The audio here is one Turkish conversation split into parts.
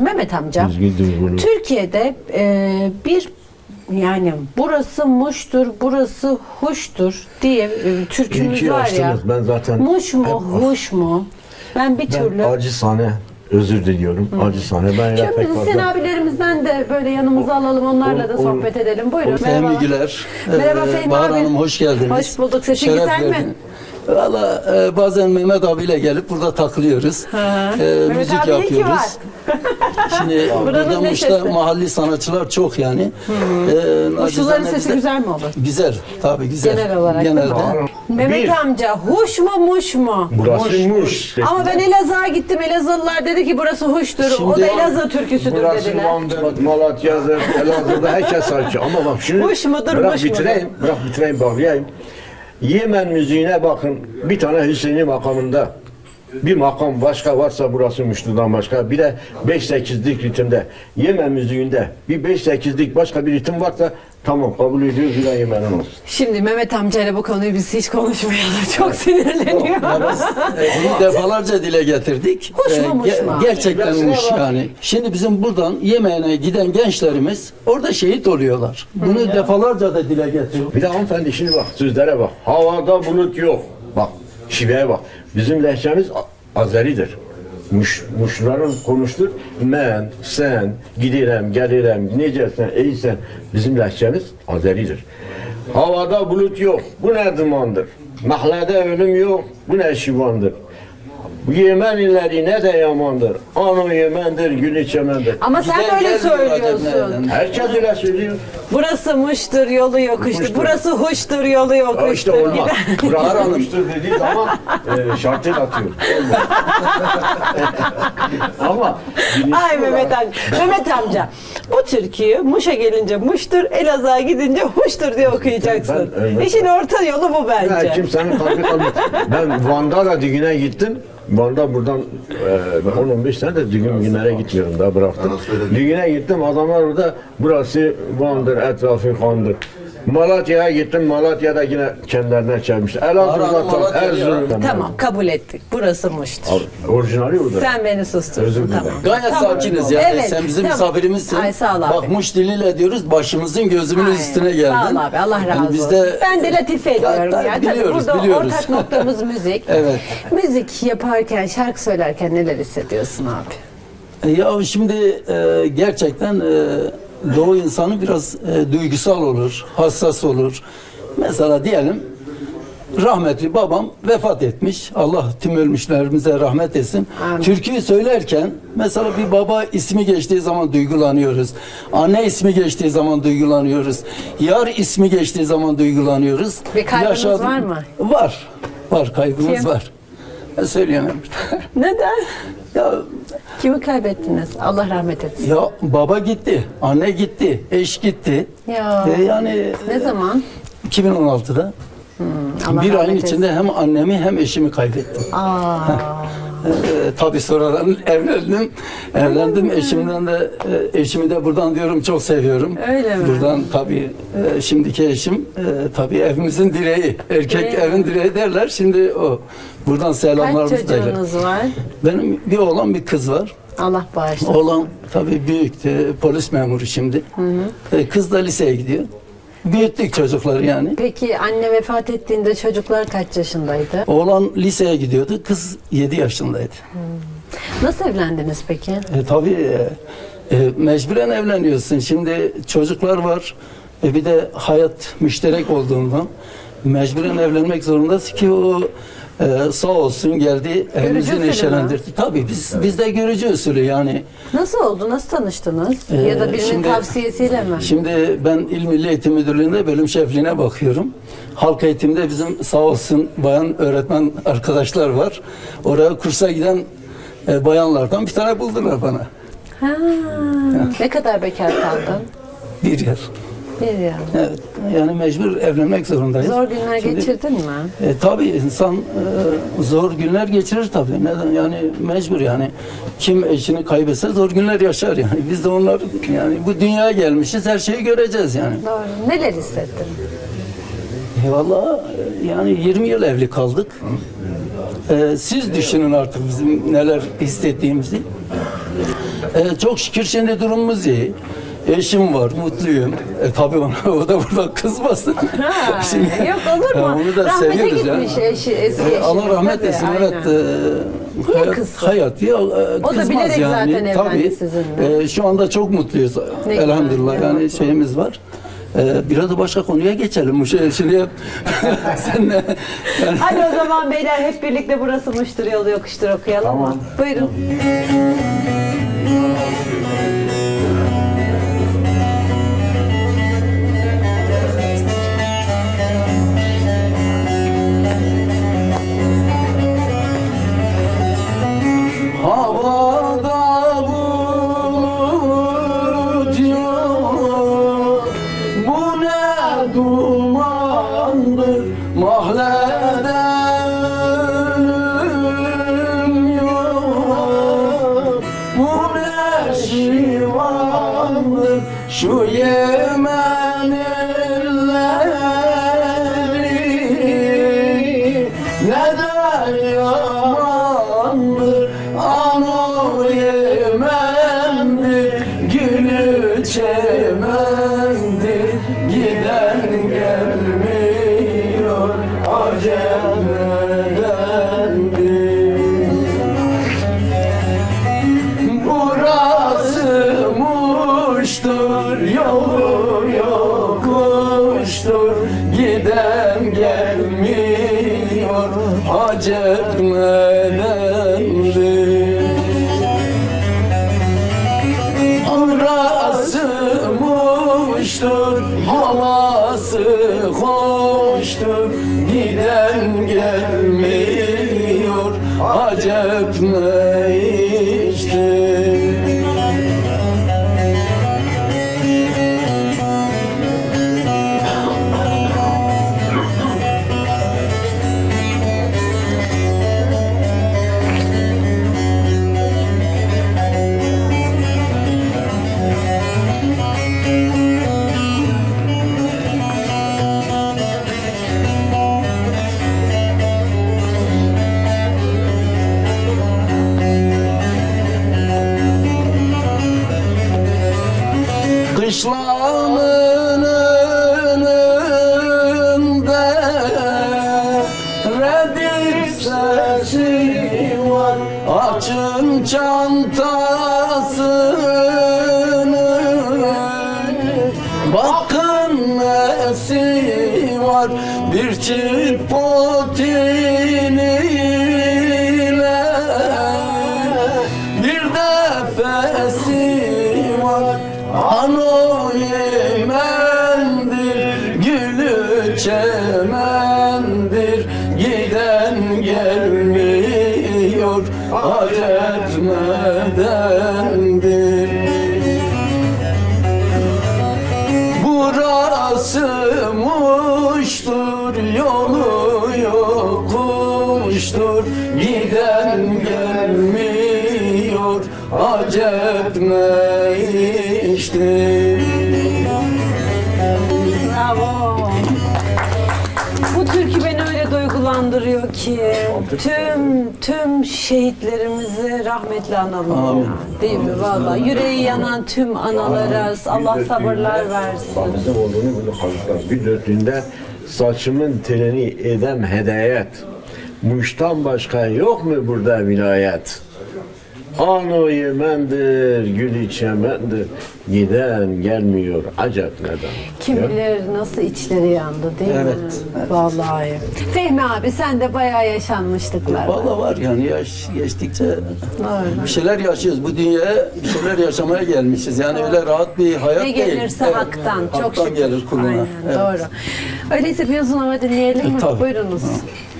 Mehmet amca. Türkiye'de e, bir yani burası Muş'tur, burası Huş'tur diye e, türkümüz İyi ki var ya. açtınız. Ben zaten Muş mu, hep- Huş mu? Ben bir ben türlü... acizane özür diliyorum. Acizane ben öyle Şimdi pek müzisyen fazla. abilerimizden de böyle yanımıza alalım, onlarla da o- sohbet edelim. Buyurun. Merhaba. Güler. Merhaba Ee, Fehmi Bahar abi. Hanım hoş geldiniz. Hoş bulduk. Sesin Şeref güzel mi? verdin. Valla e, bazen Mehmet abiyle gelip burada takılıyoruz. hı. E, Mehmet müzik abi iyi ki yapıyoruz. Şimdi burada Muş'ta mahalli sanatçılar çok yani. E, Muşluların nacizane sesi bize- güzel mi olur? Güzel tabii güzel. Genel olarak değil mi? Genelde. Mehmet Bir. amca, Huş mu, Muş mu? Burası Muş. Ama ben Elazığ'a gittim. Elazığlılar dedi ki burası Huş'tur. o Şimdi- da Elazığ türküsüdür Burası dediler. Van'dır, Malatya'dır, Elazığ'da herkes sanki. Ama bak şimdi Muş mudur, bırak Muş bitireyim, bırak bitireyim bağlayayım. Yemen müziğine bakın. Bir tane Hüseyin'i makamında bir makam başka varsa burası Muşlu'dan başka. Bir de 5-8'lik ritimde. Yemen müziğinde bir 5-8'lik başka bir ritim varsa tamam kabul ediyoruz bir de Yemen'in olsun. Şimdi Mehmet amcayla bu konuyu biz hiç konuşmayalım. Çok sinirleniyor. Ya biz e, bunu defalarca dile getirdik. Hoş mu, E, muş mu? gerçekten muş yani. Şimdi bizim buradan yemeğine giden gençlerimiz orada şehit oluyorlar. Bunu defalarca da dile getirdik. Bir de hanımefendi şimdi bak sözlere bak. Havada bulut yok. Şiveye bak. Bizim lehçemiz Azeridir. Muş, muşların konuştur. Men, sen, gidirem, gelirem, necesen, eysen. Bizim lehçemiz Azeridir. Havada bulut yok. Bu ne dumandır? Mahlede ölüm yok. Bu ne şivandır? Yemen illeri ne de yamandır. Anı Yemen'dir, gülü çemendir. Ama sen böyle gelmiyor söylüyorsun. ademlerden. Herkes öyle söylüyor. Burası Muş'tur, yolu yokuştur. Muş'tur. Burası Huş'tur, yolu Ya yokuştur. işte olmaz. Gider- Burak aramıştır dediği zaman e, şartel atıyor. Olmaz. Ama bilinçli Ay Mehmet olarak- amca. Mehmet amca. Bu türküyü Muş'a gelince Muş'tur, Elazığ'a gidince Huş'tur diye okuyacaksın. Ben- evet. İşin orta yolu bu Ya bence. kimsenin kalbi kalmıyor. Ben Van'da da düğüne gittim. Van'da buradan e, ben 10-15 sene de düğün günlere gitmiyorum daha bıraktım. Düğüne gittim adamlar orada burası Van'dır, etrafı Van'dır. Malatya'ya gittim. Malatya'da yine kendilerine çelmişler. Elazığ'da tam ya. Erzurum. Tamam kabul ettik. Burası Muş'tur. Orijinali burada. Sen beni susturdun. Özür dilerim. Tamam. Gayet Tamam. sakiniz yani. Evet, Sen bizim tamam. misafirimizsin. Ay sağ ol abi. Bak muş diliyle diyoruz başımızın gözümün Aynen. üstüne geldin. Sağ ol abi Allah razı Yani olsun. bizde- Ben de latife ediyorum tabii, ya. Tabii biliyoruz, burada biliyoruz. ortak noktamız müzik. Evet. Müzik yaparken, şarkı söylerken neler hissediyorsun abi? Ya şimdi e, gerçekten e, Doğu insanı biraz e, duygusal olur, hassas olur. Mesela diyelim rahmetli babam vefat etmiş. Allah tüm ölmüşlerimize rahmet etsin. Amin. Türküyü söylerken mesela bir baba ismi geçtiği zaman duygulanıyoruz. Anne ismi geçtiği zaman duygulanıyoruz. Yar ismi geçtiği zaman duygulanıyoruz. Bir kaybınız var mı? Var. Var kaybımız Kim? var. Ben söyleyemem. Neden? ya Kimi kaybettiniz? Allah rahmet etsin. Ya baba gitti, anne gitti, eş gitti. Ya. E, yani Ne zaman? 2016'da Allah bir rahmet ayın etsin. içinde hem annemi hem eşimi kaybettim. Aa. E, tabii sonradan evlendim. Evlendim eşimden de e, eşimi de buradan diyorum çok seviyorum. Öyle mi? Buradan tabii e, şimdiki eşim e, tabii evimizin direği. Erkek mi? evin direği derler. Şimdi o. Buradan Kaç selamlarımızı da çocuğunuz var? Benim bir oğlan bir kız var. Allah bağışlasın. Oğlan tabii büyüktü, polis memuru şimdi. E, Kız da liseye gidiyor. Büyüttük çocukları yani. Peki anne vefat ettiğinde çocuklar kaç yaşındaydı? Oğlan liseye gidiyordu, kız 7 yaşındaydı. Nasıl evlendiniz peki? E, tabii e, e, mecburen evleniyorsun. Şimdi çocuklar var. E, bir de hayat müşterek olduğundan mecburen evlenmek zorundasın ki o e, sağ olsun geldi evimizi usulü neşelendirdi. Tabii biz bizde görücü usulü yani. Nasıl oldu? Nasıl tanıştınız? Ee, ya da birinin şimdi- tavsiyesiyle mi? Şimdi ben İl Milli Eğitim Müdürlüğü'nde bölüm şefliğine bakıyorum. Halk eğitimde bizim sağ olsun bayan öğretmen arkadaşlar var. Oraya kursa giden e, bayanlardan bir tane buldular bana. Ha. Ne kadar bekar kaldın? Bir yer. Bir yıl. Evet, yani mecbur evlenmek zorundayız. Zor günler Şimdi, geçirdin mi? E, tabii insan e, zor günler geçirir tabii. Neden? Yani mecbur yani. Kim eşini kaybetse zor günler yaşar yani. Biz de onlar yani bu dünyaya gelmişiz her şeyi göreceğiz yani. Doğru. Neler hissettin? E Valla e, yani 20 yıl evli kaldık. E, siz düşünün artık bizim neler hissettiğimizi. E, çok şükür şimdi durumumuz iyi. Eşim var, mutluyum. E tabii ona, o da burada kızmasın. Ha, Şimdi- yok olur mu? Ya onu da Rahmete seviyoruz ya. gitmiş eşi, eski E, eşiniz. Allah rahmet tabii, etsin. aynen. Evet. E, hayat, kızsın? hayat ya, e, kızmaz bilerek yani. zaten evlendi Tabii. sizinle. E, şu anda çok mutluyuz. Ne güzel, Elhamdülillah ya. yani şeyimiz var. E, biraz da başka konuya geçelim. Bu şey şimdi senle yani Hadi o zaman beyler hep birlikte burası Muştur yolu yokuştur okuyalım mı? Buyurun. Çemendir havası hoştur, giden gelmiyor, acep ne Kışlanın önünde Redif sesi var. Açın çantasını giden gelmiyor, acep ne? Bravo. Bu türkü beni öyle duygulandırıyor ki tüm tüm şehitlerimizi rahmetle analım. Ya. Değil mi valla? Yüreği yanan tüm analara Allah sabırlar versin. Bizim olduğunu bunu kanıtlar. Bir dörtlüğünde saçımın telini edem hedayet. Muş'tan başka yok mu burada vilayet? Ano yemendir, gül çemendir. Giden gelmiyor acep neden? Kim Ya. bilir nasıl içleri yandı değil mi? Evet, evet. Vallahi. Fehmi abi sen de bayağı yaşanmışlıklar. Valla var yani yaş geçtikçe Doğru. bir şeyler yaşıyoruz. Bu dünyaya bir şeyler yaşamaya gelmişiz. Yani öyle rahat bir hayat Ne değil. gelirse Evet. haktan. Çok Haktan şükür. gelir kuluna. Aynen, Evet. Doğru. Öyleyse bir uzun hava dinleyelim mi? E, tabii. Buyurunuz. Benzimidin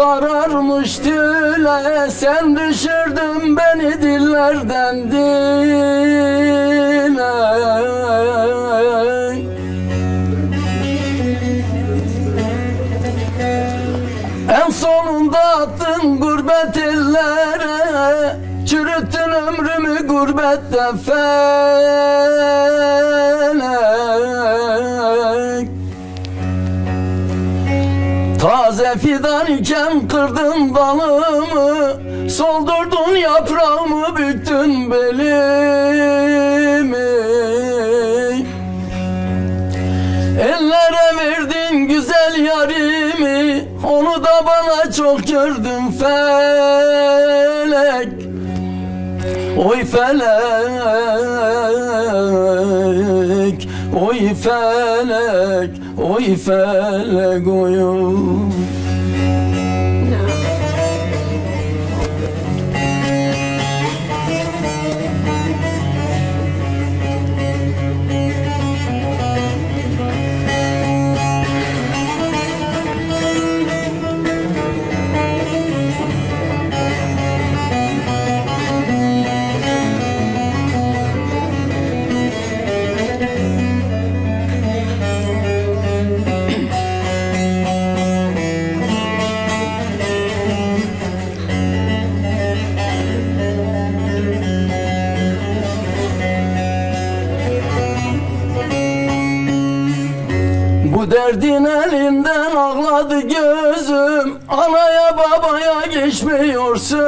sararmış tüle Sen düşürdün beni dillerden dile. En sonunda attın gurbet ellere Çürüttün ömrümü gurbette felek Taze fidan iken kırdın dalımı Soldurdun yaprağımı büktün belimi. Ellere verdin güzel yarimi Onu da bana çok gördün felek. Oy felek Oy felek Oy felek oy oy. Ağladı gözüm Anaya babaya geçmiyor sözüm.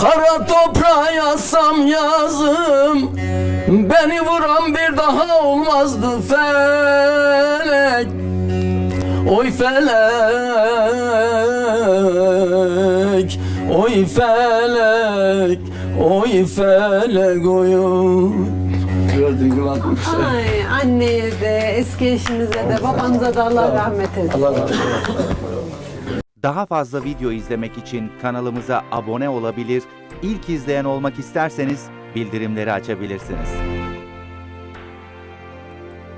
Kara toprağa yazsam yazım Beni vuran bir daha olmazdı felek. Oy felek Oy felek Oy felek oy oy Biraz duygulandım. Ay anneye de, eski eşinize de, babanıza da Allah rahmet eylesin. Allah razı olsun. Daha fazla video izlemek için kanalımıza abone olabilir, ilk izleyen olmak isterseniz bildirimleri açabilirsiniz.